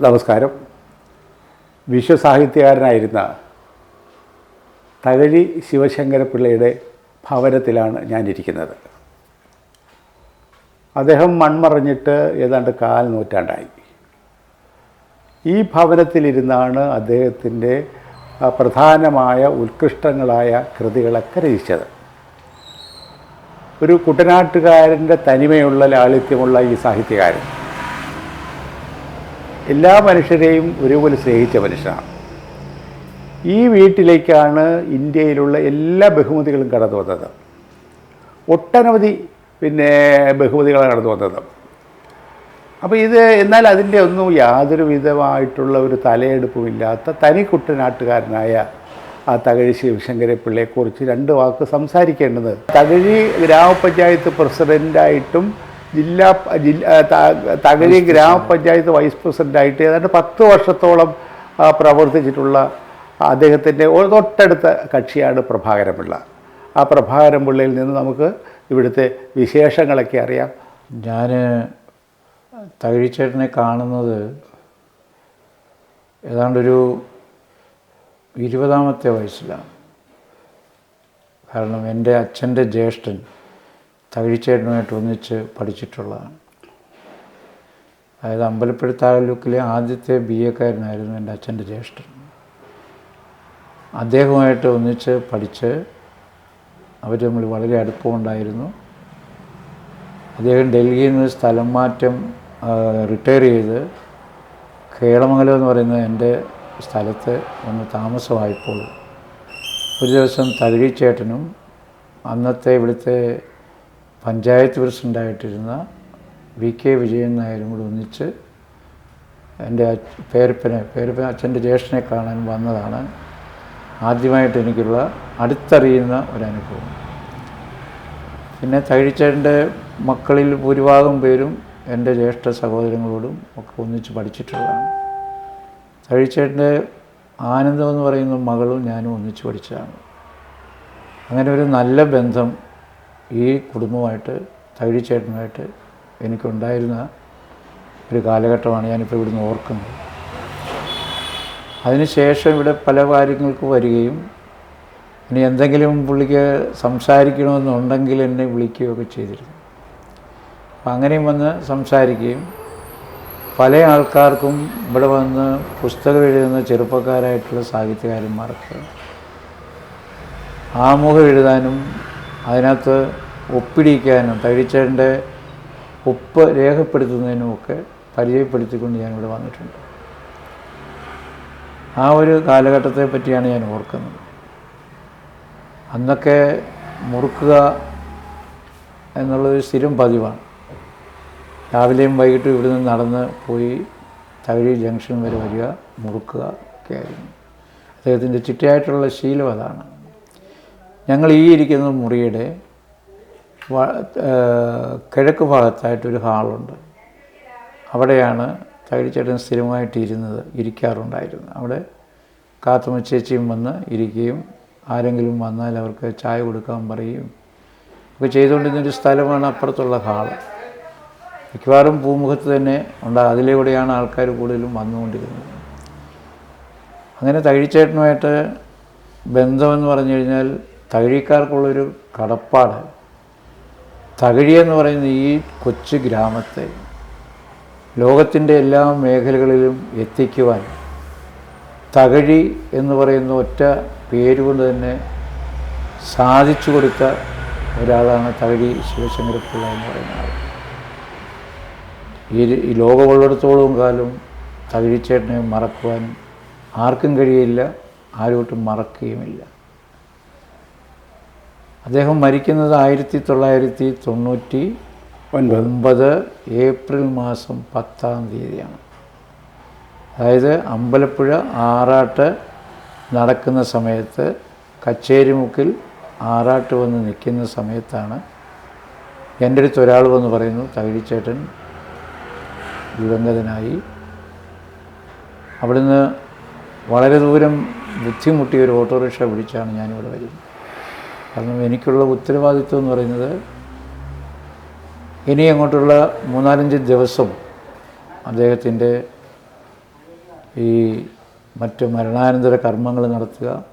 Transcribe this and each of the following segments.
നമസ്കാരം. വിശ്വസാഹിത്യകാരനായിരുന്ന തകഴി ശിവശങ്കരപിള്ളയുടെ ഭവനത്തിലാണ് ഞാനിരിക്കുന്നത്. അദ്ദേഹം മൺമറഞ്ഞിട്ട് ഏതാണ്ട് കാൽ നൂറ്റാണ്ടായി. ഈ ഭവനത്തിലിരുന്നാണ് അദ്ദേഹത്തിന്റെ പ്രധാനമായ ഉത്കൃഷ്ടങ്ങളായ കൃതികളൊക്കെ രചിച്ചത്. ഒരു കുട്ടനാട്ടുകാരന്റെ തനിമയുള്ള ലാളിത്യമുള്ള ഈ സാഹിത്യകാരൻ. എല്ലാ മനുഷ്യരെയും ഒരുപോലെ സ്നേഹിച്ച മനുഷ്യനാണ്. ഈ വീട്ടിലേക്കാണ് ഇന്ത്യയിലുള്ള എല്ലാ ബഹുമതികളും കടന്നു വന്നത്. ഒട്ടനവധി പിന്നെ ബഹുമതികളാണ് കടന്നു വന്നത്. അപ്പോൾ ഇത് എന്നാൽ അതിന്റെ ഒന്നും യാതൊരു വിധമായിട്ടുള്ള ഒരു തലയെടുപ്പുമില്ലാത്ത തനി കുട്ടനാട്ടുകാരനായ ആ തകഴി ശിവശങ്കരപ്പിള്ളയെക്കുറിച്ച് രണ്ട് വാക്ക് സംസാരിക്കേണ്ടത്. തകഴി ഗ്രാമപഞ്ചായത്ത് പ്രസിഡന്റായിട്ടും ജില്ലാ ജില്ലാ തകഴി ഗ്രാമപഞ്ചായത്ത് വൈസ് പ്രസിഡന്റായിട്ട് ഏതാണ്ട് പത്ത് വർഷത്തോളം പ്രവർത്തിച്ചിട്ടുള്ള അദ്ദേഹത്തിന്റെ തൊട്ടടുത്ത കക്ഷിയാണ് പ്രഭാകരൻ പിള്ള ആ പ്രഭാകരൻ പിള്ളയിൽ നിന്ന് നമുക്ക് ഇവിടുത്തെ വിശേഷങ്ങളൊക്കെ അറിയാം. ഞാൻ തകഴിച്ചേട്ടനെ കാണുന്നത് ഏതാണ്ടൊരു ഇരുപതാമത്തെ വയസ്സിലാണ്. കാരണം എന്റെ അച്ഛന്റെ ജ്യേഷ്ഠൻ തകഴിച്ചേട്ടനുമായിട്ട് ഒന്നിച്ച് പഠിച്ചിട്ടുള്ളതാണ്. അതായത് അമ്പലപ്പുഴ താലൂക്കിലെ ആദ്യത്തെ ബി എക്കാരനായിരുന്നു എന്റെ അച്ഛന്റെ ജ്യേഷ്ഠൻ. അദ്ദേഹവുമായിട്ട് ഒന്നിച്ച് പഠിച്ച് അവർ തമ്മിൽ വളരെ അടുപ്പമുണ്ടായിരുന്നു. അദ്ദേഹം ഡൽഹിയിൽ നിന്ന് സ്ഥലം മാറ്റം റിട്ടയർ ചെയ്ത് കേളമംഗലം എന്ന് പറയുന്ന എന്റെ സ്ഥലത്ത് ഒന്ന് താമസമായപ്പോൾ ഒരു ദിവസം തകഴിച്ചേട്ടനും അന്നത്തെ ഇവിടുത്തെ പഞ്ചായത്ത് പ്രസിഡന്റായിട്ടിരുന്ന വി കെ വിജയൻ നായരും കൂടെ ഒന്നിച്ച് എന്റെ പേരപ്പനെ പേരപ്പൻ അച്ഛന്റെ ജ്യേഷ്ഠനെ കാണാൻ വന്നതാണ്. ആദ്യമായിട്ട് എനിക്കുള്ള അടുത്തറിയുന്ന ഒരനുഭവം. പിന്നെ തഴിച്ചേട്ടന്റെ മക്കളിൽ ഭൂരിഭാഗം പേരും എന്റെ ജ്യേഷ്ഠ സഹോദരങ്ങളോടും ഒക്കെ ഒന്നിച്ച് പഠിച്ചിട്ടുള്ളതാണ്. തഴിച്ചേട്ടന്റെ ആനന്ദം എന്ന് പറയുന്ന മകളും ഞാനും ഒന്നിച്ച് പഠിച്ചതാണ്. അങ്ങനെ ഒരു നല്ല ബന്ധം ഈ കുടുംബമായിട്ട് തകഴിച്ചേട്ടനുമായിട്ട് എനിക്കുണ്ടായിരുന്ന ഒരു കാലഘട്ടമാണ് ഞാനിപ്പോൾ ഇവിടുന്ന് ഓർക്കുന്നത്. അതിനുശേഷം ഇവിടെ പല കാര്യങ്ങൾക്ക് വരികയും ഇനി എന്തെങ്കിലും പുള്ളിക്ക് സംസാരിക്കണമെന്നുണ്ടെങ്കിൽ എന്നെ വിളിക്കുകയൊക്കെ ചെയ്തിരുന്നു. അപ്പം അങ്ങനെയും വന്ന് സംസാരിക്കുകയും പല ആൾക്കാർക്കും ഇവിടെ വന്ന് പുസ്തകം എഴുതുന്ന ചെറുപ്പക്കാരായിട്ടുള്ള സാഹിത്യകാരന്മാർക്ക് ആമുഖം എഴുതാനും അതിനകത്ത് ഒപ്പിടിക്കാനും തഴിച്ചേന്റെ ഒപ്പ് രേഖപ്പെടുത്തുന്നതിനുമൊക്കെ പരിചയപ്പെടുത്തിക്കൊണ്ട് ഇവിടെ വന്നിട്ടുണ്ട്. ആ ഒരു കാലഘട്ടത്തെ പറ്റിയാണ് ഞാൻ ഓർക്കുന്നത്. അന്നൊക്കെ മുറുക്കുക എന്നുള്ളൊരു സ്ഥിരം പതിവാണ്. രാവിലെയും വൈകിട്ടും ഇവിടെ നിന്ന് നടന്ന് പോയി തകഴി ജംഗ്ഷൻ വരെ വരിക മുറുക്കുക ഒക്കെ ആയിരുന്നു. അദ്ദേഹത്തിന്റെ ചിട്ടയായിട്ടുള്ള ശീലം അതാണ്. ഞങ്ങൾ ഈ ഇരിക്കുന്ന മുറിയുടെ കിഴക്ക് ഭാഗത്തായിട്ടൊരു ഹാളുണ്ട്. അവിടെയാണ് തകഴിച്ചേട്ടൻ സ്ഥിരമായിട്ട് ഇരുന്നത് ഇരിക്കാറുണ്ടായിരുന്നു അവിടെ കാത്തുമ്മ ചേച്ചിയും വന്ന് ഇരിക്കുകയും ആരെങ്കിലും വന്നാൽ അവർക്ക് ചായ കൊടുക്കാൻ പറയും ഒക്കെ ചെയ്തുകൊണ്ടിരുന്നൊരു സ്ഥലമാണ് അപ്പുറത്തുള്ള ഹാൾ. മിക്കവാറും പൂമുഖത്ത് തന്നെ ഉണ്ട് അതിലൂടെയാണ് ആൾക്കാർ കൂടുതലും വന്നുകൊണ്ടിരുന്നത്. അങ്ങനെ തകഴിച്ചേട്ടനുമായിട്ട് ബന്ധമെന്ന് പറഞ്ഞു കഴിഞ്ഞാൽ തകഴിക്കാർക്കുള്ളൊരു കടപ്പാട്. തകഴി എന്ന് പറയുന്ന ഈ കൊച്ചു ഗ്രാമത്തെ ലോകത്തിന്റെ എല്ലാ മേഖലകളിലും എത്തിക്കുവാൻ. തകഴി എന്ന് പറയുന്ന ഒറ്റ പേരുകൊണ്ട് തന്നെ സാധിച്ചു കൊടുത്ത ഒരാളാണ് തകഴി ശിവശങ്കരപ്പിള്ള എന്ന് പറയുന്ന ആൾ. ഈ ഈ ലോകമുള്ളിടത്തോളം കാലം തകഴിച്ചേട്ടനെ മറക്കുവാൻ ആർക്കും കഴിയില്ല ആരോട്ടും മറക്കുകയുമില്ല. അദ്ദേഹം മരിക്കുന്നത് ആയിരത്തി തൊള്ളായിരത്തി തൊണ്ണൂറ്റി ഒൻപത്. ഏപ്രിൽ മാസം പത്താം തീയതിയാണ്. അതായത് അമ്പലപ്പുഴ ആറാട്ട് നടക്കുന്ന സമയത്ത് കച്ചേരിമുക്കിൽ ആറാട്ട് വന്ന് നിൽക്കുന്ന സമയത്താണ് എന്റെ അടുത്ത് ഒരാൾ വന്ന് പറയുന്നു തകഴിച്ചേട്ടൻ ദിവംഗതനായി. അവിടുന്ന് വളരെ ദൂരം ബുദ്ധിമുട്ടി ഒരു ഓട്ടോറിക്ഷ പിടിച്ചാണ് ഞാനിവിടെ വരുന്നത്. കാരണം എനിക്കുള്ള ഉത്തരവാദിത്വം എന്ന് പറയുന്നത് ഇനി അങ്ങോട്ടുള്ള മൂന്നാലഞ്ച് ദിവസം അദ്ദേഹത്തിന്റെ ഈ മറ്റ് മരണാനന്തര കർമ്മങ്ങൾ നടത്തുക.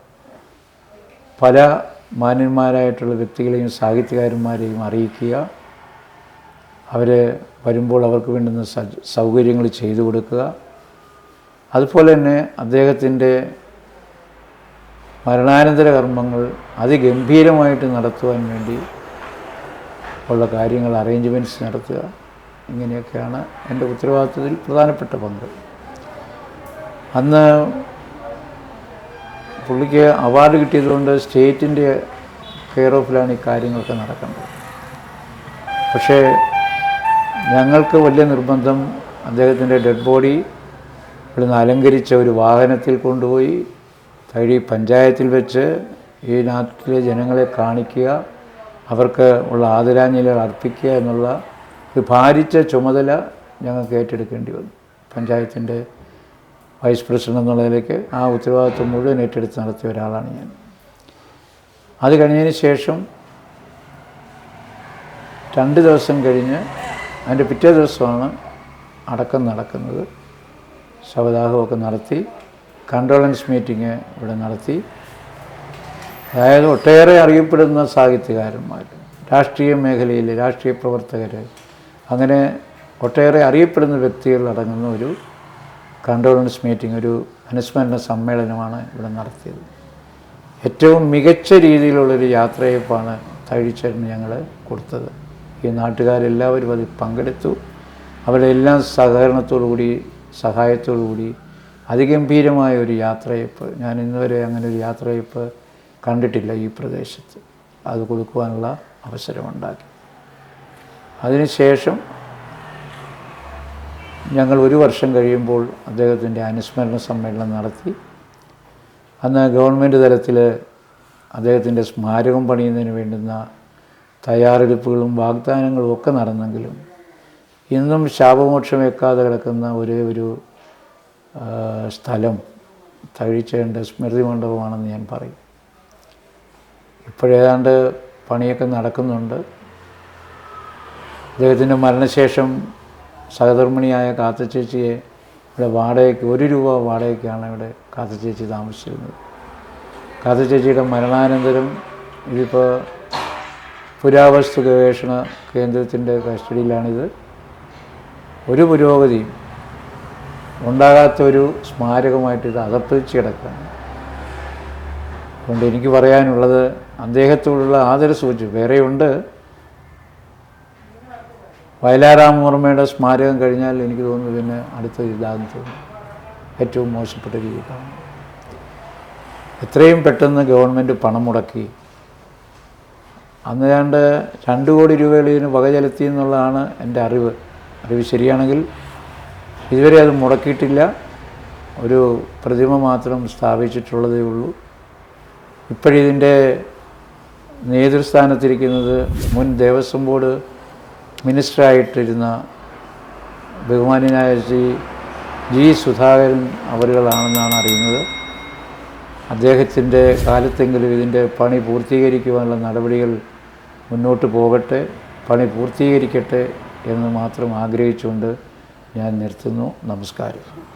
പല മാന്യന്മാരായിട്ടുള്ള വ്യക്തികളെയും സാഹിത്യകാരന്മാരെയും അറിയിക്കുക. അവർ വരുമ്പോൾ അവർക്ക് വേണ്ടുന്ന സൗകര്യങ്ങൾ ചെയ്തു കൊടുക്കുക. അതുപോലെ തന്നെ അദ്ദേഹത്തിന്റെ മരണാനന്തര കർമ്മങ്ങൾ അതിഗംഭീരമായിട്ട് നടത്തുവാൻ വേണ്ടി ഉള്ള കാര്യങ്ങൾ അറേഞ്ച്മെന്റ്സ് നടത്തുക. ഇങ്ങനെയൊക്കെയാണ് എന്റെ ഉത്തരവാദിത്വത്തിൽ പ്രധാനപ്പെട്ട പങ്ക്. അന്ന് പുള്ളിക്ക് അവാർഡ് കിട്ടിയതുകൊണ്ട് സ്റ്റേറ്റിന്റെ കെയർ ഓഫിലാണ് ഈ കാര്യങ്ങളൊക്കെ നടക്കേണ്ടത്. പക്ഷേ ഞങ്ങൾക്ക് വലിയ നിർബന്ധം അദ്ദേഹത്തിന്റെ ഡെഡ് ബോഡി ഇവിടുന്ന് അലങ്കരിച്ച ഒരു വാഹനത്തിൽ കൊണ്ടുപോയി തഴി പഞ്ചായത്തിൽ വെച്ച് ഈ നാട്ടിലെ ജനങ്ങളെ കാണിക്കുക അവർക്ക് ഉള്ള ആദരാഞ്ജലികൾ അർപ്പിക്കുക എന്നുള്ള ഒരു ഭാരിച്ച ചുമതല ഞങ്ങൾക്ക് ഏറ്റെടുക്കേണ്ടി വന്നു. പഞ്ചായത്തിന്റെ വൈസ് പ്രസിഡന്റ് എന്നുള്ളതിലേക്ക് ആ ഉത്തരവാദിത്വം മുഴുവൻ ഏറ്റെടുത്ത് നടത്തിയ ഒരാളാണ് ഞാൻ. അത് കഴിഞ്ഞതിന് ശേഷം രണ്ട് ദിവസം കഴിഞ്ഞ് അതിന്റെ പിറ്റേ ദിവസമാണ് അടക്കം നടക്കുന്നത്. ശവദാഹമൊക്കെ നടത്തി കണ്ടോളൻസ് മീറ്റിംഗ് ഇവിടെ നടത്തി. അതായത് ഒട്ടേറെ അറിയപ്പെടുന്ന സാഹിത്യകാരന്മാർ രാഷ്ട്രീയ മേഖലയിൽ രാഷ്ട്രീയ പ്രവർത്തകർ അങ്ങനെ ഒട്ടേറെ അറിയപ്പെടുന്ന വ്യക്തികൾ അടങ്ങുന്ന ഒരു കണ്ടോളൻസ് മീറ്റിംഗ് ഒരു അനുസ്മരണ സമ്മേളനമാണ് ഇവിടെ നടത്തിയത്. ഏറ്റവും മികച്ച രീതിയിലുള്ളൊരു യാത്രയപ്പാണ് തഴിച്ചേട്ടന് ഞങ്ങൾ കൊടുത്തത്. ഈ നാട്ടുകാരെല്ലാവരും അതിൽ പങ്കെടുത്തു. അവരെല്ലാം എല്ലാം സഹകരണത്തോടു കൂടി സഹായത്തോടു കൂടി അതിഗംഭീരമായ ഒരു യാത്രയപ്പ്. ഞാൻ ഇന്നുവരെ അങ്ങനെ ഒരു യാത്രയപ്പ് കണ്ടിട്ടില്ല ഈ പ്രദേശത്ത്. അത് കൊടുക്കുവാനുള്ള അവസരമുണ്ടാക്കി. അതിനുശേഷം ഞങ്ങൾ ഒരു വർഷം കഴിയുമ്പോൾ അദ്ദേഹത്തിന്റെ അനുസ്മരണ സമ്മേളനം നടത്തി. അന്ന് ഗവൺമെന്റ് തലത്തിൽ അദ്ദേഹത്തിന്റെ സ്മാരകം പണിയുന്നതിന് വേണ്ടുന്ന തയ്യാറെടുപ്പുകളും വാഗ്ദാനങ്ങളും ഒക്കെ നടന്നെങ്കിലും ഇന്നും ശാപമോക്ഷം വെക്കാതെ കിടക്കുന്ന ഒരേ ഒരു സ്ഥലം തഴിച്ചേണ്ട സ്മൃതി മണ്ഡപമാണെന്ന് ഞാൻ പറയും. ഇപ്പോഴേതാണ്ട് പണിയൊക്കെ നടക്കുന്നുണ്ട്. അദ്ദേഹത്തിന്റെ മരണശേഷം സഹധർമ്മിണിയായ കാത്തച്ചേച്ചിയെ ഇവിടെ വാടകയ്ക്ക് ഒരു രൂപ വാടകയ്ക്കാണ് ഇവിടെ കാത്തച്ചേച്ചി താമസിച്ചിരുന്നത്. കാത്തച്ചേച്ചിയുടെ മരണാനന്തരം ഇതിപ്പോൾ പുരാവസ്തു ഗവേഷണ കേന്ദ്രത്തിന്റെ കസ്റ്റഡിയിലാണിത്. ഒരു പുരോഗതിയും ഉണ്ടാകാത്ത ഒരു സ്മാരകമായിട്ട് ഇത് അകപ്പിച്ച് കിടക്കുകയാണ്. അതുകൊണ്ട് എനിക്ക് പറയാനുള്ളത് അദ്ദേഹത്തോടുള്ള ആദര സൂചി വേറെയുണ്ട് വയലാറാമൂർമ്മയുടെ സ്മാരകം കഴിഞ്ഞാൽ എനിക്ക് തോന്നുന്നു പിന്നെ അടുത്ത ഇതാന്ന് തോന്നുന്നു ഏറ്റവും മോശപ്പെട്ട രീതിയിലാണ്. എത്രയും പെട്ടെന്ന് ഗവൺമെന്റ് പണം മുടക്കി. അന്ന് ഏതാണ്ട് രണ്ട് കോടി രൂപയിൽ ഇതിന് വകചെലുത്തി എന്നുള്ളതാണ് എന്റെ അറിവ്. അറിവ് ശരിയാണെങ്കിൽ ഇതുവരെ അത് മുടക്കിയിട്ടില്ല. ഒരു പ്രതിമ മാത്രം സ്ഥാപിച്ചിട്ടുള്ളതേ ഉള്ളൂ. ഇപ്പോഴിതിന്റെ നേതൃസ്ഥാനത്തിരിക്കുന്നത് മുൻ ദേവസ്വം ബോർഡ് മിനിസ്റ്ററായിട്ടിരുന്ന ബഹുമാനായ ശ്രീ ജി സുധാകരൻ അവരുകളാണെന്നാണ് അറിയുന്നത്. അദ്ദേഹത്തിന്റെ കാലത്തെങ്കിലും ഇതിന്റെ പണി പൂർത്തീകരിക്കുവാനുള്ള നടപടികൾ മുന്നോട്ട് പോകട്ടെ പണി പൂർത്തീകരിക്കട്ടെ എന്ന് മാത്രം ആഗ്രഹിച്ചുകൊണ്ട് ഞാൻ നിർത്തുന്നു. നമസ്കാരം.